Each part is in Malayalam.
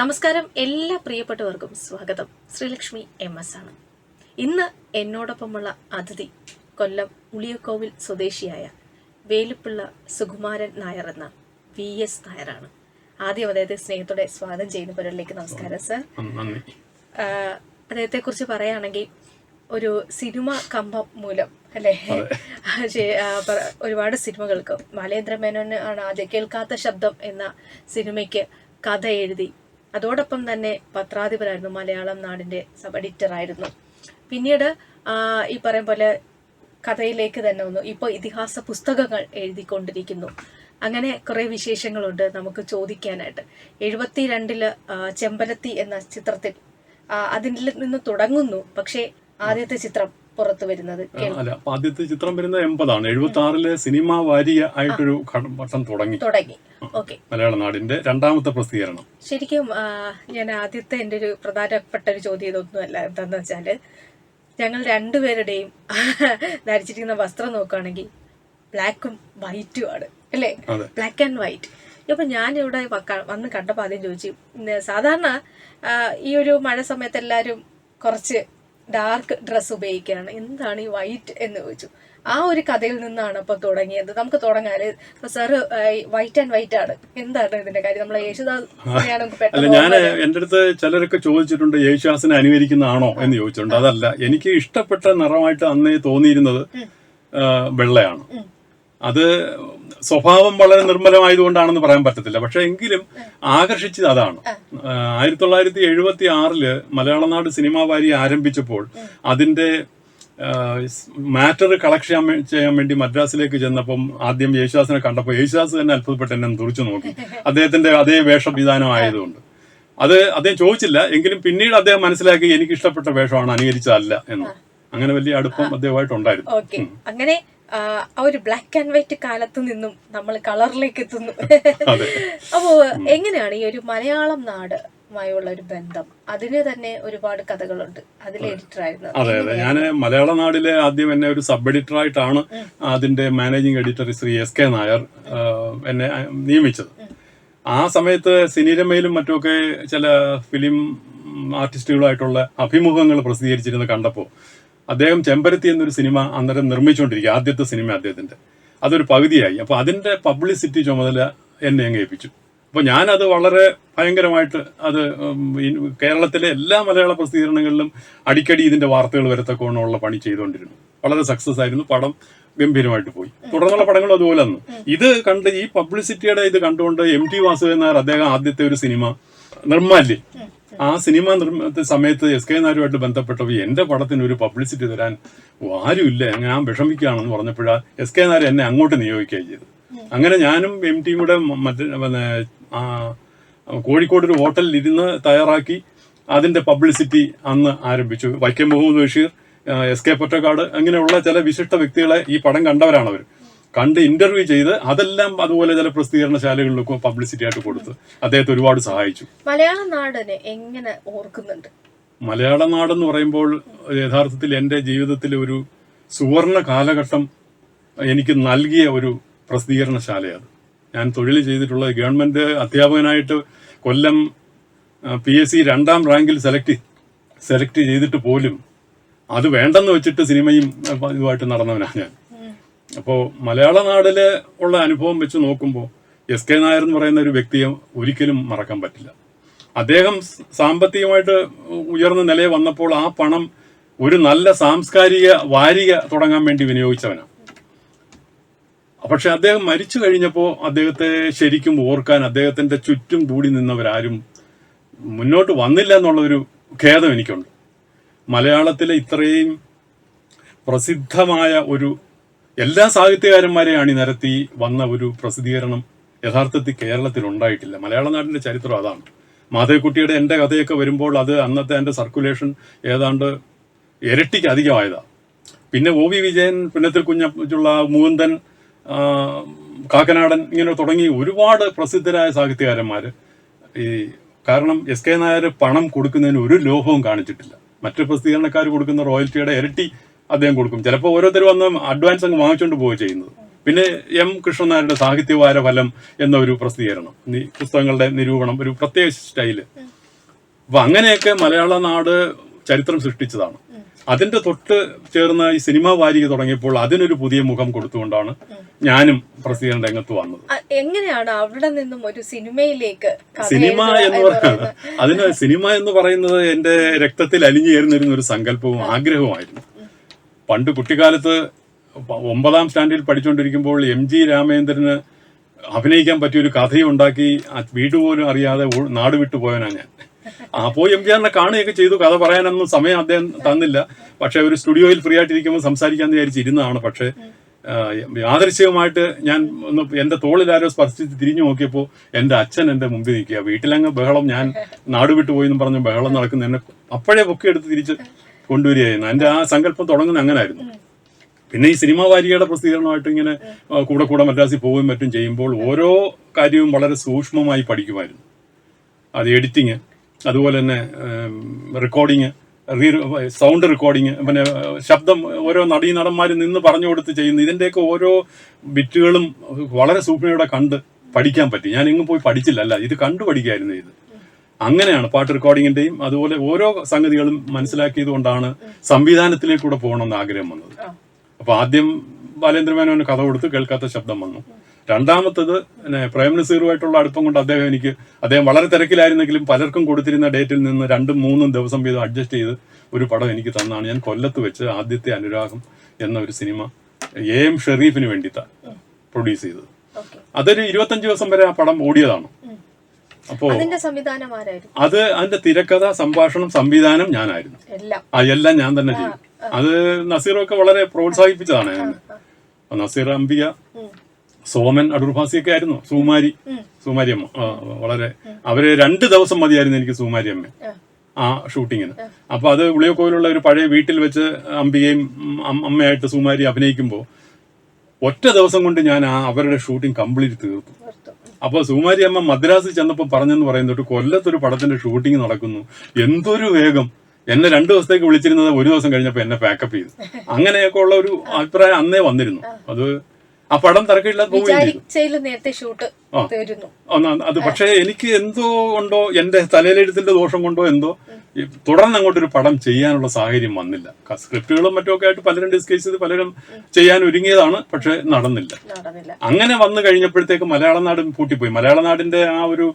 നമസ്കാരം എല്ലാ പ്രിയപ്പെട്ടവർക്കും സ്വാഗതം. ശ്രീലക്ഷ്മി എം എസ് ആണ്. ഇന്ന് എന്നോടൊപ്പമുള്ള അതിഥി കൊല്ലം ഉളിയക്കോവിൽ സ്വദേശിയായ വേലുപ്പിള്ള സുകുമാരൻ നായർ എന്ന വി എസ് നായരാണ്. ആദ്യം അദ്ദേഹത്തെ സ്നേഹത്തോടെ സ്വാഗതം ചെയ്യുന്ന പരിപാടിയിലേക്ക് നമസ്കാരം സർ. അദ്ദേഹത്തെ കുറിച്ച് പറയുകയാണെങ്കിൽ ഒരു സിനിമ കമ്പം മൂലം അല്ലേ? ഒരുപാട് സിനിമകൾക്ക്. ബാലേന്ദ്ര മേനോൻ ആണ് ആദ്യം കേൾക്കാത്ത ശബ്ദം എന്ന സിനിമയ്ക്ക് കഥ എഴുതി അതോടൊപ്പം തന്നെ പത്രാധിപരായിരുന്നു മലയാളം നാടിന്റെ സബ് എഡിറ്റർ ആയിരുന്നു. പിന്നീട് ഈ പറയും പോലെ കഥയിലേക്ക് തന്നെ വന്നു. ഇപ്പോൾ ഇതിഹാസ പുസ്തകങ്ങൾ എഴുതിക്കൊണ്ടിരിക്കുന്നു. അങ്ങനെ കുറെ വിശേഷങ്ങളുണ്ട് നമുക്ക് ചോദിക്കാനായിട്ട്. എഴുപത്തി രണ്ടിൽ ചെമ്പലത്തി എന്ന ചിത്രത്തിൽ അതിൽ നിന്ന് തുടങ്ങുന്നു. പക്ഷേ ആദ്യത്തെ ചിത്രം പുറത്തു വരുന്നത്. അല്ല ആദ്യത്തെ ചിത്രം വരുന്നത് എൺപതാണ്. എഴുപത്തി ആറിലെ സിനിമ വാരിയ ആയിട്ടൊരു വർഷം തുടങ്ങി. തുടങ്ങി. ഓക്കെ. മലയാള നാടിന്റെ രണ്ടാമത്തെ പ്രസിദ്ധീകരണം. ശരിക്കും ഞാൻ ആദ്യത്തെ എന്റെ ഒരു പ്രധാനപ്പെട്ട ഒരു ചോദ്യം ഇതൊന്നുമല്ല എന്താന്ന് വെച്ചാൽ ഞങ്ങൾ രണ്ടുപേരുടെയും ധരിച്ചിരിക്കുന്ന വസ്ത്രം നോക്കുകയാണെങ്കിൽ ബ്ലാക്കും വൈറ്റും ആണ് അല്ലേ. Black and white. അപ്പൊ ഞാൻ ഇവിടെ വന്ന് കണ്ടപ്പോൾ ആദ്യം ചോദിച്ചു സാധാരണ ഈ ഒരു മഴ സമയത്ത് എല്ലാവരും കുറച്ച് ഡാർക്ക് ഡ്രസ്സ് ഉപയോഗിക്കുകയാണ്. എന്താണ് ഈ വൈറ്റ് എന്ന് ചോദിച്ചു. ആ ഒരു കഥയിൽ നിന്നാണ് അപ്പൊ തുടങ്ങിയത്. നമുക്ക് തുടങ്ങാൽ സാറ് വൈറ്റ് ആൻഡ് വൈറ്റ് ആണ്. എന്താണ് ഇതിന്റെ കാര്യം? നമ്മളെ യേശുദാസ് ഞാൻ എന്റെ അടുത്ത് ചിലരൊക്കെ ചോദിച്ചിട്ടുണ്ട് യേശുദാസിനെ അനുകരിക്കുന്നതാണോ? എന്ന് ചോദിച്ചിട്ടുണ്ട്. അതല്ല എനിക്ക് ഇഷ്ടപ്പെട്ട നിറമായിട്ട് അന്നേ തോന്നിയിരുന്നത് വെള്ളയാണ്. അത് സ്വഭാവം വളരെ നിർമ്മലമായതുകൊണ്ടാണെന്ന് പറയാൻ പറ്റത്തില്ല. പക്ഷെ എങ്കിലും ആകർഷിച്ചത് അതാണ്. ആയിരത്തി തൊള്ളായിരത്തി എഴുപത്തി ആറിൽ മലയാളനാട് സിനിമാ വാരി ആരംഭിച്ചപ്പോൾ അതിന്റെ മാറ്റർ കളക്ഷൻ ചെയ്യാൻ ചെയ്യാൻ വേണ്ടി മദ്രാസിലേക്ക് ചെന്നപ്പം ആദ്യം യേശുദാസിനെ കണ്ടപ്പോൾ യേശുദാസ് തന്നെ അത്ഭുതപ്പെട്ട് എന്നെ തുറച്ചു നോക്കി. അദ്ദേഹത്തിന്റെ അതേ വേഷവിധാനം ആയതുകൊണ്ട്. അത് അദ്ദേഹം ചോദിച്ചില്ല. എങ്കിലും പിന്നീട് അദ്ദേഹം മനസ്സിലാക്കി എനിക്ക് ഇഷ്ടപ്പെട്ട വേഷമാണ് അനുകരിച്ചതല്ല എന്ന്. അങ്ങനെ വലിയ അടുപ്പം അദ്ദേഹമായിട്ടുണ്ടായിരുന്നു അങ്ങനെ ആ, ഒരു ബ്ലാക്ക് ആൻഡ് വൈറ്റ് കാലത്ത് നിന്നും നമ്മൾ കളറിലേക്ക് എത്തുന്നു. അപ്പോ എങ്ങനെയാണ് ഈ ഒരു മലയാളം നാട് ഒരു ബന്ധം? അതിന് തന്നെ ഒരുപാട് കഥകളുണ്ട് അതിൽ എഡിറ്റർ ആയിരുന്നു അതെ അതെ. ഞാൻ മലയാള നാടിലെ ആദ്യം എന്നെ ഒരു സബ് എഡിറ്റർ ആയിട്ടാണ് അതിന്റെ managing editor Shri S K Nair എന്നെ നിയമിച്ചത്. ആ സമയത്ത് സിനിരമയിലും മറ്റുമൊക്കെ ചില ഫിലിം ആർട്ടിസ്റ്റുകളായിട്ടുള്ള അഭിമുഖങ്ങൾ പ്രസിദ്ധീകരിച്ചിരുന്നത് കണ്ടപ്പോൾ അദ്ദേഹം ചെമ്പരത്തി എന്നൊരു സിനിമ അന്നേരം നിർമ്മിച്ചുകൊണ്ടിരിക്കുക. ആദ്യത്തെ സിനിമ അദ്ദേഹത്തിന്റെ. അതൊരു പകുതിയായി. അപ്പോൾ അതിന്റെ പബ്ലിസിറ്റി ചുമതല എന്നെ അങ്ങ് ഏൽപ്പിച്ചു. അപ്പോൾ ഞാനത് വളരെ ഭയങ്കരമായിട്ട് അത് കേരളത്തിലെ എല്ലാ മലയാള പ്രസിദ്ധീകരണങ്ങളിലും അടിക്കടി ഇതിന്റെ വാർത്തകൾ വരത്തക്കോണമുള്ള പണി ചെയ്തുകൊണ്ടിരുന്നു. വളരെ സക്സസ് ആയിരുന്നു. പടം ഗംഭീരമായിട്ട് പോയി. തുടർന്നുള്ള പടങ്ങളും അതുപോലെ തന്നെ ഇത് കണ്ട് ഈ പബ്ലിസിറ്റിയുടെ ഇത് കണ്ടുകൊണ്ട് എം ടി വാസുദേവൻ നായർ അദ്ദേഹം ആദ്യത്തെ ഒരു സിനിമ നിർമ്മാല്യ. ആ സിനിമ നിർമ്മിത സമയത്ത് എസ് കെ നായരുമായിട്ട് ബന്ധപ്പെട്ടപ്പോൾ എന്റെ പടത്തിന് ഒരു പബ്ലിസിറ്റി തരാൻ ആരുമില്ല. ഞാൻ വിഷമിക്കുകയാണെന്ന് പറഞ്ഞപ്പോഴാ എസ് കെ നായർ എന്നെ അങ്ങോട്ട് നിയോഗിക്കുകയും ചെയ്തു. അങ്ങനെ ഞാനും എം ടിയും കൂടെ മറ്റേ പിന്നെ കോഴിക്കോട് ഒരു ഹോട്ടലിൽ ഇരുന്ന് തയ്യാറാക്കി. അതിന്റെ പബ്ലിസിറ്റി അന്ന് ആരംഭിച്ചു. വൈക്കം മുഹമ്മദ് ബഷീർ എസ് കെ പൊറ്റക്കാട് അങ്ങനെയുള്ള ചില വിശിഷ്ട വ്യക്തികളെ ഈ പടം കണ്ടവരാണ് അവർ കണ്ട് ഇന്റർവ്യൂ ചെയ്ത് അതെല്ലാം അതുപോലെ ചില പ്രസിദ്ധീകരണശാലകളിലൊക്കെ പബ്ലിസിറ്റി ആയിട്ട് കൊടുത്ത് അദ്ദേഹത്തെ ഒരുപാട് സഹായിച്ചു. മലയാള നാടിനെ എങ്ങനെ ഓർക്കുന്നുണ്ട്? മലയാള നാടെന്ന് പറയുമ്പോൾ യഥാർത്ഥത്തിൽ എന്റെ ജീവിതത്തിൽ ഒരു സുവർണ കാലഘട്ടം എനിക്ക് നൽകിയ ഒരു പ്രസിദ്ധീകരണശാലയാണ്. ഞാൻ തൊഴിൽ ചെയ്തിട്ടുള്ള ഗവൺമെന്റ് അധ്യാപകനായിട്ട് കൊല്ലം പി എസ് സി രണ്ടാം റാങ്കിൽ സെലക്ട് സെലക്ട് ചെയ്തിട്ട് പോലും അത് വേണ്ടെന്ന് വെച്ചിട്ട് സിനിമയും ഇതുമായിട്ട് നടന്നവനാണ് ഞാൻ. അപ്പോൾ മലയാള നാടിൽ ഉള്ള അനുഭവം വെച്ച് നോക്കുമ്പോൾ എസ് കെ നായർ എന്ന് പറയുന്ന ഒരു വ്യക്തിയെ ഒരിക്കലും മറക്കാൻ പറ്റില്ല. അദ്ദേഹം സാമ്പത്തികമായിട്ട് ഉയർന്ന നിലയിൽ വന്നപ്പോൾ ആ പണം ഒരു നല്ല സാംസ്കാരിക വാരിക തുടങ്ങാൻ വേണ്ടി വിനിയോഗിച്ചവനാണ് പക്ഷെ അദ്ദേഹം മരിച്ചു കഴിഞ്ഞപ്പോൾ അദ്ദേഹത്തെ ശരിക്കും ഓർക്കാൻ അദ്ദേഹത്തിന്റെ ചുറ്റും കൂടി നിന്നവരാരും മുന്നോട്ട് വന്നില്ല എന്നുള്ളൊരു ഖേദം എനിക്കുണ്ട്. മലയാളത്തിലെ ഇത്രയും പ്രസിദ്ധമായ ഒരു എല്ലാ സാഹിത്യകാരന്മാരെയും അണിനിരത്തി വന്ന ഒരു പ്രസിദ്ധീകരണം യഥാർത്ഥത്തിൽ കേരളത്തിൽ ഉണ്ടായിട്ടില്ല. മലയാള നാടിന്റെ ചരിത്രം അതാണ്. മാധവക്കുട്ടിയുടെ എന്റെ കഥയൊക്കെ വരുമ്പോൾ അത് അന്നത്തെ എന്റെ സർക്കുലേഷൻ ഏതാണ്ട് ഇരട്ടിക്ക് അധികമായതാണ് പിന്നെ ഒ വി വിജയൻ പുന്നത്തിൽ കുഞ്ഞുള്ള മുകുന്ദൻ കാക്കനാടൻ ഇങ്ങനെ തുടങ്ങി ഒരുപാട് പ്രസിദ്ധരായ സാഹിത്യകാരന്മാർ ഈ കാരണം എസ് കെ നായർ പണം കൊടുക്കുന്നതിന് ഒരു ലോഭവും കാണിച്ചിട്ടില്ല. മറ്റു പ്രസിദ്ധീകരണക്കാർ കൊടുക്കുന്ന റോയൽറ്റിയുടെ ഇരട്ടി അദ്ദേഹം കൊടുക്കും. ചിലപ്പോൾ ഓരോരുത്തർ വന്ന് അഡ്വാൻസ് അങ്ങ് വാങ്ങിച്ചുകൊണ്ട് പോവുക ചെയ്യുന്നത്. പിന്നെ എം കൃഷ്ണനായരുടെ സാഹിത്യവാര ഫലം എന്ന ഒരു പ്രസിദ്ധീകരണം. പുസ്തകങ്ങളുടെ നിരൂപണം ഒരു പ്രത്യേക സ്റ്റൈൽ. അപ്പൊ അങ്ങനെയൊക്കെ മലയാള നാട് ചരിത്രം സൃഷ്ടിച്ചതാണ്. അതിന്റെ തൊട്ട് ചേർന്ന ഈ സിനിമാ വാരിക തുടങ്ങിയപ്പോൾ അതിനൊരു പുതിയ മുഖം കൊടുത്തുകൊണ്ടാണ് ഞാനും പ്രസിദ്ധീകരണ രംഗത്ത് വന്നത്. എങ്ങനെയാണ് അവിടെ നിന്നും ഒരു സിനിമയിലേക്ക് സിനിമ എന്ന് പറയുന്നത്? അതിന് സിനിമ എന്ന് പറയുന്നത് എന്റെ രക്തത്തിൽ അലിഞ്ഞു ചേർന്നിരുന്ന ഒരു സങ്കല്പവും ആഗ്രഹവുമായിരുന്നു. പണ്ട് കുട്ടിക്കാലത്ത് ഒമ്പതാം സ്റ്റാൻഡേർഡിൽ പഠിച്ചുകൊണ്ടിരിക്കുമ്പോൾ എം ജി രാമേന്ദ്രന് അഭിനയിക്കാൻ പറ്റിയൊരു കഥയും ഉണ്ടാക്കി ആ വീട് പോലും അറിയാതെ നാട് വിട്ടു പോയനാ ഞാൻ. അപ്പോൾ എം ജി ആറിനെ കാണുകയൊക്കെ ചെയ്തു. കഥ പറയാനൊന്നും സമയം അദ്ദേഹം തന്നില്ല. പക്ഷെ ഒരു സ്റ്റുഡിയോയിൽ ഫ്രീ ആയിട്ടിരിക്കുമ്പോൾ സംസാരിക്കാൻ വിചാരിച്ചിരുന്നതാണ് പക്ഷെ ആ, യാദൃശ്ചികമായിട്ട് ഞാൻ ഒന്ന് എന്റെ തോളിൽ ആരോ സ്പർശിച്ച് തിരിഞ്ഞു നോക്കിയപ്പോൾ എന്റെ അച്ഛൻ എന്റെ മുമ്പിൽ നിൽക്കുക. വീട്ടിലങ്ങ് ബഹളം ഞാൻ നാട് വിട്ടു പോയി എന്ന് പറഞ്ഞ് ബഹളം നടക്കുന്ന എന്നെ അപ്പോഴേ പൊക്കി എടുത്ത് തിരിച്ച് കൊണ്ടുവരികയായിരുന്നു. എന്റെ ആ സങ്കല്പം തുടങ്ങുന്ന അങ്ങനായിരുന്നു. പിന്നെ ഈ സിനിമാ വാരികയുടെ പ്രസിദ്ധീകരണമായിട്ട് ഇങ്ങനെ കൂടെ കൂടെ മദ്രാസിൽ പോവുകയും മറ്റും ചെയ്യുമ്പോൾ ഓരോ കാര്യവും വളരെ സൂക്ഷ്മമായി പഠിക്കുമായിരുന്നു. അത് എഡിറ്റിങ് അതുപോലെ തന്നെ റെക്കോർഡിങ് റീ സൗണ്ട് റെക്കോർഡിങ് പിന്നെ ശബ്ദം ഓരോ നടീ നടന്മാർ നിന്ന് പറഞ്ഞു കൊടുത്ത് ചെയ്യുന്നു ഇതിന്റെയൊക്കെ ഓരോ ബിറ്റുകളും വളരെ സൂക്ഷ്മയോടെ കണ്ട് പഠിക്കാൻ പറ്റി. ഞാൻ എങ്ങും പോയി പഠിച്ചില്ല. അല്ല ഇത് കണ്ടു പഠിക്കായിരുന്നു ഇത്. അങ്ങനെയാണ് പാട്ട് റെക്കോർഡിങ്ങിന്റെയും അതുപോലെ ഓരോ സംഗതികളും മനസ്സിലാക്കിയത് കൊണ്ടാണ് സംവിധാനത്തിലേക്കൂടെ പോകണമെന്ന് ആഗ്രഹം വന്നത്. അപ്പൊ ആദ്യം ബാലേന്ദ്രമേനോന് കഥ കൊടുത്ത് കേൾക്കാത്ത ശബ്ദം വന്നു. രണ്ടാമത്തത് പിന്നെ പ്രേം നസീറുമായിട്ടുള്ള അടുപ്പം കൊണ്ട് അദ്ദേഹം എനിക്ക് അദ്ദേഹം വളരെ തിരക്കിലായിരുന്നെങ്കിലും പലർക്കും കൊടുത്തിരുന്ന ഡേറ്റിൽ നിന്ന് രണ്ടും മൂന്നും ദിവസം വീതം അഡ്ജസ്റ്റ് ചെയ്ത് ഒരു പടം എനിക്ക് തന്നാണ്. ഞാൻ കൊല്ലത്ത് വെച്ച് ആദ്യത്തെ അനുരാഗം എന്ന ഒരു സിനിമ എ എം ഷെറീഫിന് വേണ്ടി പ്രൊഡ്യൂസ് ചെയ്തത്. അതൊരു ഇരുപത്തഞ്ച് ദിവസം വരെ ആ പടം ഓടിയതാണ്. അപ്പോ അതിന്റെ സംവിധാനം ആരായിരുന്നു? അത് അതിന്റെ തിരക്കഥ സംഭാഷണം സംവിധാനം ഞാനായിരുന്നു. എല്ലാം. ആ എല്ലാം ഞാൻ തന്നെ ചെയ്തു. അത് നസീറൊക്കെ വളരെ പ്രോത്സാഹിപ്പിച്ചതാണ് ഞാൻ. നസീർ അംബിക. സോമൻ അടൂർഭാസിയൊക്കെ ആയിരുന്നു. സുമാരി ഉം. അമ്മ വളരെ അവർ രണ്ട് ദിവസം മതിയായിരുന്നു എനിക്ക് സുകുമാരി അമ്മ ആ. ഷൂട്ടിങ്ങിന്. അപ്പൊ അത് ഉളിയക്കോയിലുള്ള ഒരു പഴയ വീട്ടിൽ വെച്ച് അംബികയും അമ്മയായിട്ട് സുമാരി അഭിനയിക്കുമ്പോൾ ഒറ്റ ദിവസം കൊണ്ട് ഞാൻ ആ അവരുടെ ഷൂട്ടിംഗ് കംപ്ലീറ്റ് തീർത്തു. ഓർത്തു. അപ്പൊ സുകുമാരി അമ്മ മദ്രാസിൽ ചെന്നപ്പോൾ പറഞ്ഞെന്ന് പറയുന്നത് കൊല്ലത്തൊരു പടത്തിന്റെ ഷൂട്ടിംഗ് നടക്കുന്നു. എന്തൊരു വേഗം. എന്നെ രണ്ടു ദിവസത്തേക്ക് വിളിച്ചിരുന്നത് ഒരു ദിവസം കഴിഞ്ഞപ്പോൾ എന്നെ പാക്കപ്പ് ചെയ്തു. അങ്ങനെയൊക്കെ ഉള്ള ഒരു അഭിപ്രായം അന്നേ വന്നിരുന്നു. അത് ആ പടം തിരക്കില്ലാതെ പോവുകയും നേരത്തെ ഷൂട്ട് അത് പക്ഷേ എനിക്ക് എന്തോ കൊണ്ടോ എന്റെ തലയിലെഴുത്തിന്റെ ദോഷം കൊണ്ടോ എന്തോ തുടർന്ന് അങ്ങോട്ടൊരു പടം ചെയ്യാനുള്ള സാഹചര്യം വന്നില്ല. സ്ക്രിപ്റ്റുകളും മറ്റുമൊക്കെ ആയിട്ട് പലരും ഡിസ്കസ് ചെയ്ത് പലരും ചെയ്യാൻ ഒരുങ്ങിയതാണ് പക്ഷെ നടന്നില്ല. അങ്ങനെ വന്നു കഴിഞ്ഞപ്പോഴത്തേക്ക് മലയാള നാടും പൂട്ടിപ്പോയി. മലയാള നാടിന്റെ ആ ഒരു